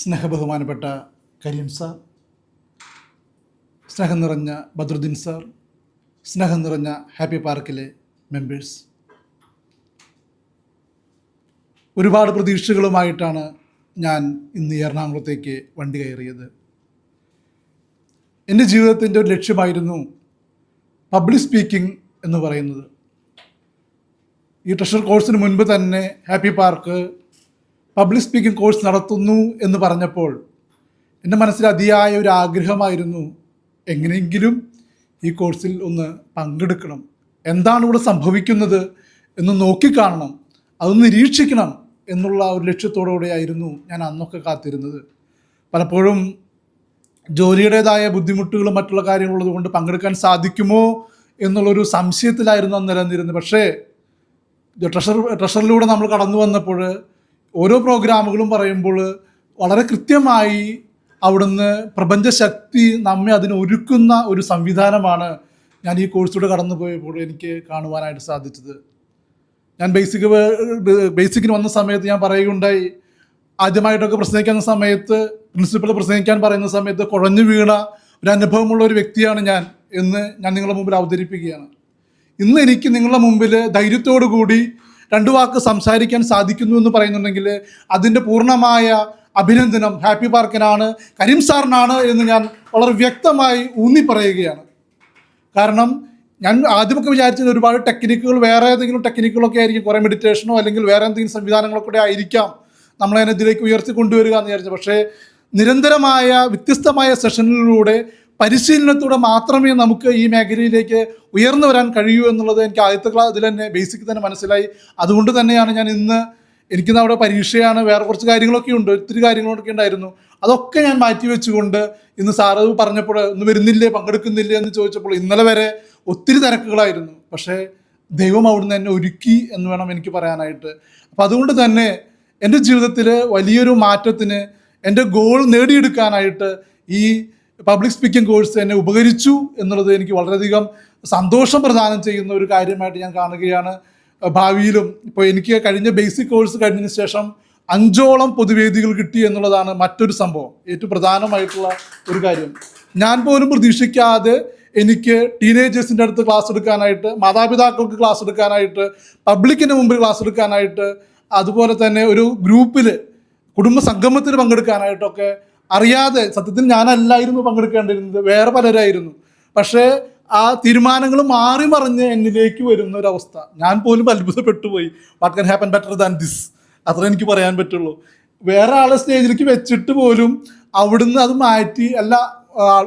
സ്നേഹബഹുമാനപ്പെട്ട Kareem sir സ്നേഹം നിറഞ്ഞ Badruddin sir സ്നേഹം നിറഞ്ഞ ഹാപ്പി പാർക്കിലെ മെമ്പേഴ്സ്. ഒരുപാട് പ്രതീക്ഷകളുമായിട്ടാണ് ഞാൻ ഇന്ന് എറണാകുളത്തേക്ക് വണ്ടി കയറിയത്. എന്റെ ജീവിതത്തിന്റെ ഒരു ലക്ഷ്യമായിരുന്നു പബ്ലിക് സ്പീക്കിംഗ് എന്ന് പറയുന്നത്. ഈ ട്രഷർ കോഴ്സിന് മുൻപ് തന്നെ happy park public speaking course നടത്തുന്നു എന്ന് പറഞ്ഞപ്പോൾ എന്റെ മനസ്സിൽ അതിയായ ഒരു ആഗ്രഹമായിരുന്നു എങ്ങനെയെങ്കിലും ഈ കോഴ്സിൽ ഒന്ന് പങ്കെടുക്കണം. എന്താണ് ഇവിടെ സംഭവിക്കുന്നത് എന്ന് നോക്കിക്കാണണം. അതൊന്ന് നിരീക്ഷിക്കണം എന്നുള്ള ഒരു ലക്ഷ്യത്തോടുകൂടെയായിരുന്നു ഞാൻ അന്നൊക്കെ കാത്തിരുന്നത്. പലപ്പോഴും ജോലിയുടേതായ ബുദ്ധിമുട്ടുകളും മറ്റുള്ള കാര്യങ്ങളുള്ളത് കൊണ്ട് പങ്കെടുക്കാൻ സാധിക്കുമോ എന്നുള്ളൊരു സംശയത്തിലായിരുന്നു അന്ന് നിലനിന്നിരുന്നത്. പക്ഷേ ട്രഷർ ട്രഷറിലൂടെ നമ്മൾ കടന്നു വന്നപ്പോൾ ഓരോ പ്രോഗ്രാമുകളും പറയുമ്പോൾ വളരെ കൃത്യമായി അവിടുന്ന് പ്രപഞ്ചശക്തി നമ്മെ അതിന് ഒരുക്കുന്ന ഒരു സംവിധാനമാണ് ഞാൻ ഈ കോഴ്സിലൂടെ കടന്നു പോയപ്പോൾ എനിക്ക് കാണുവാനായിട്ട് സാധിച്ചത്. ഞാൻ ബേസിക് ബേസിക്കിന് വന്ന സമയത്ത് ഞാൻ പറയുകയുണ്ടായി. ആദ്യമായിട്ടൊക്കെ പ്രസംഗിക്കുന്ന സമയത്ത് പ്രിൻസിപ്പൽ പ്രസംഗിക്കാൻ പറയുന്ന സമയത്ത് കുഴഞ്ഞു വീണ ഒരു അനുഭവമുള്ള ഒരു വ്യക്തിയാണ് ഞാൻ എന്ന് ഞാൻ നിങ്ങളുടെ മുമ്പിൽ അവതരിപ്പിക്കുകയാണ്. ഇന്ന് എനിക്ക് നിങ്ങളുടെ മുമ്പിൽ ധൈര്യത്തോടു കൂടി രണ്ടു വാക്ക് സംസാരിക്കാൻ സാധിക്കുന്നു എന്ന് പറയുന്നുണ്ടെങ്കിൽ അതിന്റെ പൂർണമായ അഭിനന്ദനം ഹാപ്പി പാർക്കിനാണ് കരീം സാറിനാണ് എന്ന് ഞാൻ വളരെ വ്യക്തമായി ഊന്നി പറയുകയാണ് കാരണം ഞാൻ ആദ്യമൊക്കെ വിചാരിച്ചത് ഒരുപാട് ടെക്നിക്കുകൾ വേറെ ഏതെങ്കിലും ടെക്നിക്കുകളൊക്കെ ആയിരിക്കും കുറേ മെഡിറ്റേഷനോ അല്ലെങ്കിൽ വേറെ എന്തെങ്കിലും സംവിധാനങ്ങളൊക്കെ ആയിരിക്കാം നമ്മളതിനെ ഇതിലേക്ക് ഉയർത്തി കൊണ്ടുവരിക എന്ന് വിചാരിച്ചു പക്ഷേ നിരന്തരമായ വ്യത്യസ്തമായ സെഷനിലൂടെ പരിശീലനത്തോടെ മാത്രമേ നമുക്ക് ഈ മേഖലയിലേക്ക് ഉയർന്നു വരാൻ കഴിയൂ എന്നുള്ളത് എനിക്ക് ആദ്യത്തെ ക്ലാസ് ഇതിൽ തന്നെ ബേസിക് തന്നെ മനസ്സിലായി. അതുകൊണ്ട് തന്നെയാണ് ഞാൻ ഇന്ന് എനിക്കിന്ന് അവിടെ പരീക്ഷയാണ് വേറെ കുറച്ച് കാര്യങ്ങളൊക്കെ ഉണ്ട് ഒത്തിരി കാര്യങ്ങളൊക്കെ ഉണ്ടായിരുന്നു. അതൊക്കെ ഞാൻ മാറ്റി വെച്ചുകൊണ്ട് ഇന്ന് സാറ് പറഞ്ഞപ്പോൾ ഇന്ന് വരുന്നില്ലേ പങ്കെടുക്കുന്നില്ലേ എന്ന് ചോദിച്ചപ്പോൾ ഇന്നലെ വരെ ഒത്തിരി തിരക്കുകളായിരുന്നു. പക്ഷേ ദൈവം അവിടുന്ന് എന്നെ ഒരുക്കി എന്ന് വേണം എനിക്ക് പറയാനായിട്ട്. അപ്പം അതുകൊണ്ട് തന്നെ എന്റെ ജീവിതത്തിൽ വലിയൊരു മാറ്റത്തിന് എന്റെ ഗോൾ നേടിയെടുക്കാനായിട്ട് ഈ പബ്ലിക് സ്പീക്കിംഗ് കോഴ്സ് എന്നെ ഉപകരിച്ചു എന്നുള്ളത് എനിക്ക് വളരെയധികം സന്തോഷം പ്രദാനം ചെയ്യുന്ന ഒരു കാര്യമായിട്ട് ഞാൻ കാണുകയാണ്. ഭാവിയിലും ഇപ്പോൾ എനിക്ക് കഴിഞ്ഞ ബേസിക് കോഴ്സ് കഴിഞ്ഞതിന് ശേഷം അഞ്ചോളം പൊതുവേദികൾ കിട്ടി എന്നുള്ളതാണ് മറ്റൊരു സംഭവം. ഏറ്റവും പ്രധാനമായിട്ടുള്ള ഒരു കാര്യം. ഞാൻ പോലും പ്രതീക്ഷിക്കാതെ എനിക്ക് ടീനേജേഴ്സിന്റെ അടുത്ത് ക്ലാസ് എടുക്കാനായിട്ട് മാതാപിതാക്കൾക്ക് ക്ലാസ് എടുക്കാനായിട്ട് പബ്ലിക്കിന് മുമ്പിൽ ക്ലാസ് എടുക്കാനായിട്ട് അതുപോലെ തന്നെ ഒരു ഗ്രൂപ്പിൽ കുടുംബ സംഗമത്തിന് പങ്കെടുക്കാനായിട്ടൊക്കെ അറിയാതെ സത്യത്തിൽ ഞാനല്ലായിരുന്നു പങ്കെടുക്കേണ്ടിരുന്നത് വേറെ പലരായിരുന്നു. പക്ഷേ ആ തീരുമാനങ്ങൾ മാറി മറിഞ്ഞ് എന്നിലേക്ക് വരുന്ന ഒരു അവസ്ഥ. ഞാൻ പോലും അത്ഭുതപ്പെട്ടു പോയി what can happen better than this അത്ര എനിക്ക് പറയാൻ പറ്റുള്ളൂ. വേറെ ആളെ സ്റ്റേജിലേക്ക് വെച്ചിട്ട് പോലും അവിടുന്ന് അത് മാറ്റി അല്ല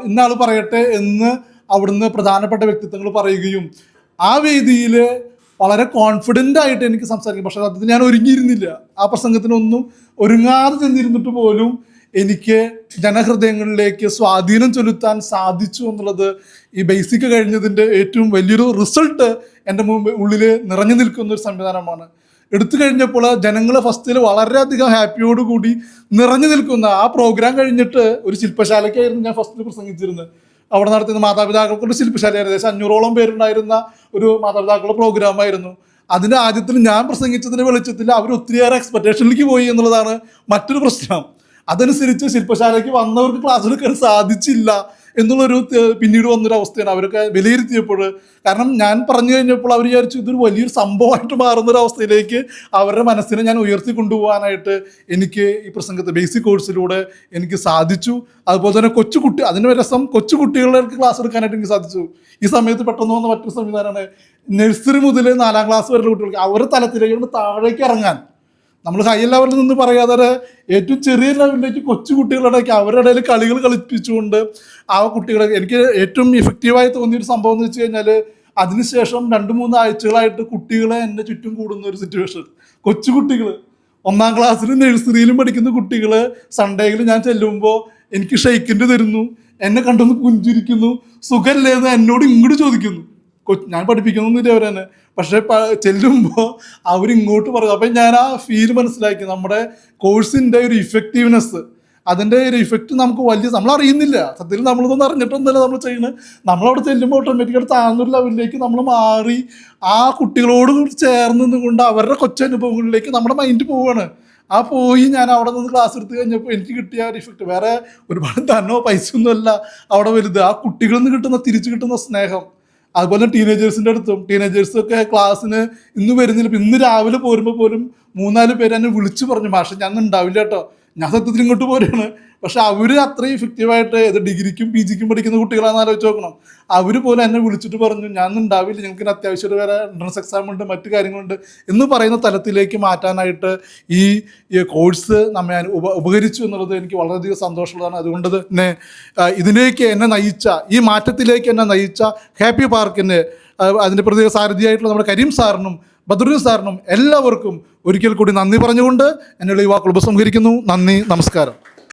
ഇന്നാൾ പറയട്ടെ എന്ന് അവിടുന്ന് പ്രധാനപ്പെട്ട വ്യക്തിത്വങ്ങൾ പറയുകയും ആ വേദിയിൽ വളരെ കോൺഫിഡന്റ് ആയിട്ട് എനിക്ക് സംസാരിക്കും. പക്ഷേ സത്യത്തിൽ ഞാൻ ഒരുങ്ങിയിരുന്നില്ല. ആ പ്രസംഗത്തിനൊന്നും ഒരുങ്ങാതെ ചെന്നിരുന്നിട്ട് പോലും എനിക്ക് ജനഹൃദയങ്ങളിലേക്ക് സ്വാധീനം ചെലുത്താൻ സാധിച്ചു എന്നുള്ളത് ഈ ബേസിക് കഴിഞ്ഞതിന്റെ ഏറ്റവും വലിയൊരു റിസൾട്ട് എന്റെ മുമ്പ് ഉള്ളിൽ നിറഞ്ഞു നിൽക്കുന്ന ഒരു സംവിധാനമാണ്. എടുത്തു കഴിഞ്ഞപ്പോൾ ജനങ്ങൾ ഫസ്റ്റിൽ വളരെയധികം ഹാപ്പിയോടുകൂടി നിറഞ്ഞു നിൽക്കുന്ന ആ പ്രോഗ്രാം കഴിഞ്ഞിട്ട് ഒരു ശില്പശാലയ്ക്കായിരുന്നു ഞാൻ ഫസ്റ്റിൽ പ്രസംഗിച്ചിരുന്നത്. അവിടെ നടത്തുന്ന മാതാപിതാക്കൾക്കൊരു ശില്പശാല ഏകദേശം അഞ്ഞൂറോളം പേരുണ്ടായിരുന്ന ഒരു മാതാപിതാക്കളുടെ പ്രോഗ്രാമായിരുന്നു അതിന്റെ ആദ്യത്തിൽ ഞാൻ പ്രസംഗിച്ചതിന്റെ വെളിച്ചത്തിൽ അവർ ഒത്തിരിയേറെ എക്സ്പെക്റ്റേഷനിലേക്ക് പോയി എന്നുള്ളതാണ് മറ്റൊരു പ്രശ്നം. അതനുസരിച്ച് ശില്പശാലയ്ക്ക് വന്നവർക്ക് ക്ലാസ് എടുക്കാൻ സാധിച്ചില്ല എന്നുള്ളൊരു പിന്നീട് വന്നൊരു അവസ്ഥയാണ്. അവരൊക്കെ വിലയിരുത്തിയപ്പോൾ കാരണം ഞാൻ പറഞ്ഞു കഴിഞ്ഞപ്പോൾ അവർ വിചാരിച്ചു ഇതൊരു വലിയൊരു സംഭവമായിട്ട് മാറുന്നൊരു അവസ്ഥയിലേക്ക് അവരുടെ മനസ്സിനെ ഞാൻ ഉയർത്തി കൊണ്ടുപോകാനായിട്ട് എനിക്ക് ഈ പ്രസംഗത്തെ ബേസിക് കോഴ്സിലൂടെ എനിക്ക് സാധിച്ചു. അതുപോലെ തന്നെ കൊച്ചുകുട്ടി അതിന് രസം കൊച്ചുകുട്ടികളുടെ ക്ലാസ് എടുക്കാനായിട്ട് എനിക്ക് സാധിച്ചു. ഈ സമയത്ത് പെട്ടെന്ന് വന്ന മറ്റൊരു സംവിധാനമാണ് നഴ്സറി മുതൽ നാലാം ക്ലാസ് വരെയുള്ള കുട്ടികൾക്ക് അവരുടെ തലത്തിലേക്ക് താഴേക്ക് ഇറങ്ങാൻ. നമ്മൾ ഹൈ ലെവലിൽ നിന്ന് പറയാതെ ഏറ്റവും ചെറിയ ലെവലിലേക്ക് കൊച്ചു കുട്ടികളുടെയൊക്കെ അവരുടെ ഇടയിൽ കളികൾ കളിപ്പിച്ചുകൊണ്ട് ആ കുട്ടികളെ എനിക്ക് ഏറ്റവും ഇഫക്റ്റീവായി തോന്നിയൊരു സംഭവം എന്ന് വെച്ച് കഴിഞ്ഞാൽ അതിനുശേഷം രണ്ട് മൂന്ന് ആഴ്ചകളായിട്ട് കുട്ടികളെ എന്റെ ചുറ്റും കൂടുന്ന ഒരു സിറ്റുവേഷൻ കൊച്ചു കുട്ടികൾ ഒന്നാം ക്ലാസ്സിലും നഴ്സറിയിലും പഠിക്കുന്ന കുട്ടികൾ സൺഡേയിൽ ഞാൻ ചെല്ലുമ്പോൾ എനിക്ക് ഷെയ്ക്കിന്റെ തരുന്നു. എന്നെ കണ്ടൊന്ന് പുഞ്ചിരിക്കുന്നു. സുഖമല്ലേ എന്ന് എന്നോട് ഇങ്ങോട്ട് ചോദിക്കുന്നു. ഞാൻ പഠിപ്പിക്കുന്നൊന്നുമില്ല അവർ തന്നെ. പക്ഷേ ചെല്ലുമ്പോൾ അവരിങ്ങോട്ട് പറയും. അപ്പം ഞാൻ ആ ഫീൽ മനസ്സിലാക്കി. നമ്മുടെ കോഴ്സിന്റെ ഒരു ഇഫക്റ്റീവ്നെസ് അതിന്റെ ഒരു ഇഫക്റ്റ് നമുക്ക് വലിയ നമ്മൾ അറിയുന്നില്ല. സത്യത്തിൽ നമ്മളിതൊന്നും അറിഞ്ഞിട്ടൊന്നുമല്ല നമ്മൾ ചെയ്യുന്നത് നമ്മളവിടെ ചെല്ലുമ്പോൾ ഓട്ടോമാറ്റിക്കായിട്ട് താഴ്ന്നൊരു ലെവലിലേക്ക് നമ്മൾ മാറി ആ കുട്ടികളോട് കൂടി ചേർന്ന് നിന്നുകൊണ്ട് അവരുടെ കൊച്ചനുഭവങ്ങളിലേക്ക് നമ്മുടെ മൈൻഡ് പോവുകയാണ് ആ പോയി ഞാൻ അവിടെ നിന്ന് ക്ലാസ് എടുത്ത് കഴിഞ്ഞപ്പോൾ എനിക്ക് കിട്ടിയ ഒരു ഇഫക്റ്റ് വേറെ ഒരുപാട് തന്നോ പൈസ ഒന്നുമല്ല അവിടെ വലുത്. ആ കുട്ടികളിൽ നിന്ന് കിട്ടുന്ന തിരിച്ചു കിട്ടുന്ന സ്നേഹം. അതുപോലെ ടീനേജേഴ്സിന്റെ അടുത്തും ടീനേജേഴ്സൊക്കെ ക്ലാസ്സിന് ഇന്ന് വരുന്നില്ല. ഇന്ന് രാവിലെ പോരുമ്പോൾ പോലും മൂന്നാൽ പേര് എന്നെ വിളിച്ചു പറഞ്ഞു മാഷെ ഞാൻ ഉണ്ടാവില്ല കേട്ടോ ഞാൻ സത്യത്തിൽ ഇങ്ങോട്ട് പോരുകയാണ് പക്ഷെ അവർ അത്രയും ഇഫക്റ്റീവായിട്ട് ഏത് ഡിഗ്രിക്കും പി ജിക്കും പഠിക്കുന്ന കുട്ടികളാണെന്ന് ആലോചിച്ച് നോക്കണം. അവർ പോലും എന്നെ വിളിച്ചിട്ട് പറഞ്ഞു ഞാൻ ഉണ്ടാവില്ല ഞങ്ങൾക്ക് അത്യാവശ്യമായിട്ട് അത്യാവശ്യം വേറെ എൻട്രൻസ് എക്സാം ഉണ്ട് മറ്റു കാര്യങ്ങളുണ്ട് എന്ന് പറയുന്ന തലത്തിലേക്ക് മാറ്റാനായിട്ട് ഈ കോഴ്സ് നമ്മെ ഉപ ഉപകരിച്ചു എന്നുള്ളത് എനിക്ക് വളരെയധികം സന്തോഷമുള്ളതാണ്. അതുകൊണ്ട് തന്നെ ഇതിലേക്ക് എന്നെ നയിച്ച ഈ മാറ്റത്തിലേക്ക് എന്നെ നയിച്ച ഹാപ്പി പാർക്കിന് അതിന്റെ പ്രത്യേക സാരഥിയായിട്ടുള്ള നമ്മുടെ കരീം സാറിനും ബദറുദ്ദീൻ സാറിനും എല്ലാവർക്കും ഒരിക്കൽ കൂടി നന്ദി പറഞ്ഞുകൊണ്ട് എന്നുള്ള യുവാക്കൾ ഉപസംഹരിക്കുന്നു. നന്ദി നമസ്കാരം.